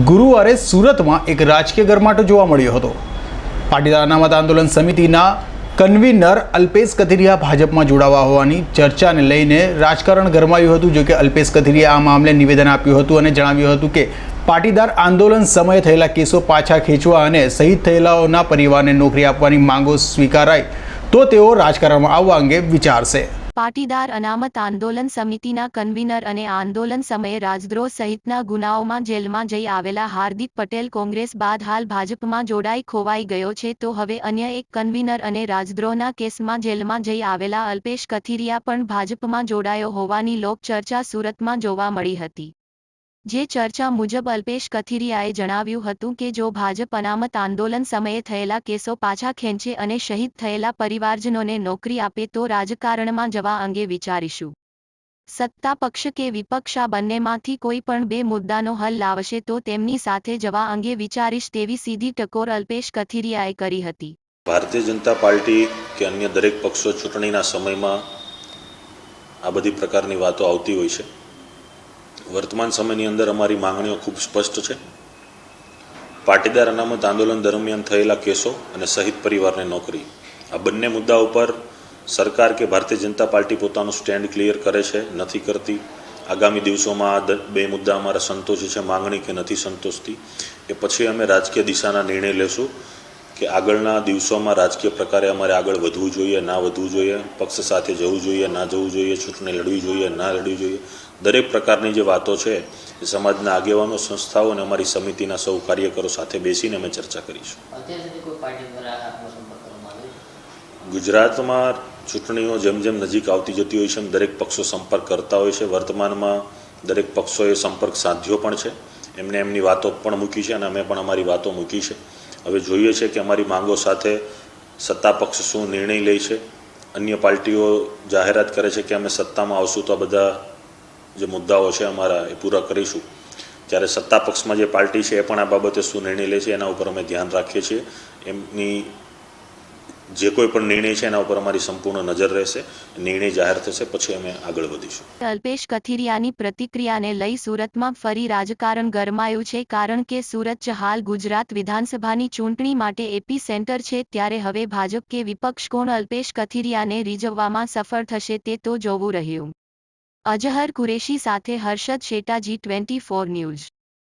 ગુરુવારે સુરતમાં એક રાજકીય ગરમાટો જોવા મળ્યો હતો. પાટીદાર અનામત આંદોલન સમિતિના કન્વીનર અલ્પેશ કથિરિયા ભાજપમાં જોડાવા હોવાની ચર્ચાને લઈને રાજકારણ ગરમાયું હતું, જોકે અલ્પેશ કથિરિયા આ મામલે નિવેદન આપ્યું હતું અને જણાવ્યું હતું કે, પાટીદાર આંદોલન સમયે થયેલા કેસો પાછા ખેંચવા અને શહીદ થયેલાઓના પરિવારને નોકરી આપવાની માંગો સ્વીકારાય, તો તેઓ રાજકારણમાં આવવા અંગે વિચારશે. પાટીદાર અનામત આંદોલન સમિતિના કન્વીનર અને આંદોલન સમયે રાજદ્રોહ સહિતના ગુનાઓમાં જેલમાં જઈ આવેલા હાર્દિક પટેલ કોંગ્રેસ બાદ હાલ ભાજપમાં જોડાઈ ખોવાઈ ગયો છે તો હવે અન્ય એક કન્વીનર અને રાજદ્રોહના કેસમાં જેલમાં જઈ આવેલા અલ્પેશ કથિરિયા પણ ભાજપમાં જોડાયો હોવાની લોકચર્ચા સુરતમાં જોવા મળી હતી. જે ચર્ચા મુજબ અલ્પેશ કથિરિયાએ જણાવ્યું હતું કે જો ભાજપ અનામત આંદોલન સમયે થયેલા કેસો પાછા ખેંચે અને શહીદ થયેલા પરિવારજનોને નોકરી આપે તો રાજકારણમાં જવા અંગે વિચારીશું. સત્તા પક્ષ કે વિપક્ષ આ બંનેમાંથી કોઈ પણ બે મુદ્દાનો હલ લાવશે તો તેમની સાથે જવા અંગે વિચારીશ તેવી સીધી ટકોર અલ્પેશ કથિરિયાએ કરી હતી. ભારતીય જનતા પાર્ટી કે અન્ય દરેક પક્ષો ચૂંટણીના સમયમાં આ બધી પ્રકારની વાતો આવતી હોય છે. વર્તમાન સમયની અંદર અમારી માંગણીઓ ખૂબ સ્પષ્ટ છે. પાટીદાર અનામત આંદોલન દરમિયાન થયેલા કેસો અને શહીદ પરિવારને નોકરી. આ બંને મુદ્દા ઉપર સરકાર કે ભારતીય જનતા પાર્ટી પોતાનું સ્ટેન્ડ ક્લિયર કરે છે, નથી કરતી. આગામી દિવસોમાં આ બે મુદ્દા અમારા સંતોષી છે, માંગણી કે નથી સંતોષતી. એ પછી અમે રાજકીય દિશાના નિર્ણય લેશું. કે આગળના દિવસોમાં રાજકીય પ્રકારે અમારે આગળ વધવું જોઈએ ના વધવું જોઈએ પક્ષ સાથે જવું જોઈએ ના જવું જોઈએ ચૂંટણી લડવી જોઈએ ના લડવી જોઈએ. દરેક પ્રકારની જે વાતો છે એ સમાજના આગેવાનો સંસ્થાઓ અને અમારી સમિતિના સૌ કાર્યકરો સાથે બેસીને અમે ચર્ચા કરીશું? ગુજરાતમાં ચૂંટણીઓ જેમ જેમ નજીક આવતી જતી હોય છે એમ દરેક પક્ષો સંપર્ક કરતા હોય છે. વર્તમાનમાં દરેક પક્ષોએ સંપર્ક સાધ્યો પણ છે. એમને એમની વાતો પણ મૂકી છે અને અમે પણ અમારી વાતો મૂકી છે. હવે જોઈએ છે કે અમારી માંગો સાથે સત્તા પક્ષ શું નિર્ણય લે છે. અન્ય પાર્ટીઓ જાહેરાત કરે છે કે અમે સત્તામાં આવશું તો આ બધા જે મુદ્દાઓ છે અમારા એ પૂરા કરીશું. ત્યારે સત્તા પક્ષમાં જે પાર્ટી છે એ પણ આ બાબતે શું નિર્ણય લે છે એના ઉપર અમે ધ્યાન રાખીએ છીએ. એમની જે કોઈ પણ નિર્ણય છે એના ઉપર અમારી સંપૂર્ણ નજર રહેશે. નિર્ણય જાહેર થશે, પછી અમે આગળ વધીશું. અલ્પેશ કથિરિયાની પ્રતિક્રિયાને લઈ સુરતમાં ફરી રાજકારણ ગરમાયું છે કારણ કે સુરત હાલ ગુજરાત વિધાનસભાની ચૂંટણી માટે એપી સેન્ટર છે ત્યારે હવે ભાજપ કે વિપક્ષ કોણ અલ્પેશ કથિરિયાને રીઝવવામાં સફળ થશે તે તો જોવું રહ્યું. અજહર કુરેશી સાથે Harshad Shetaji twenty four news.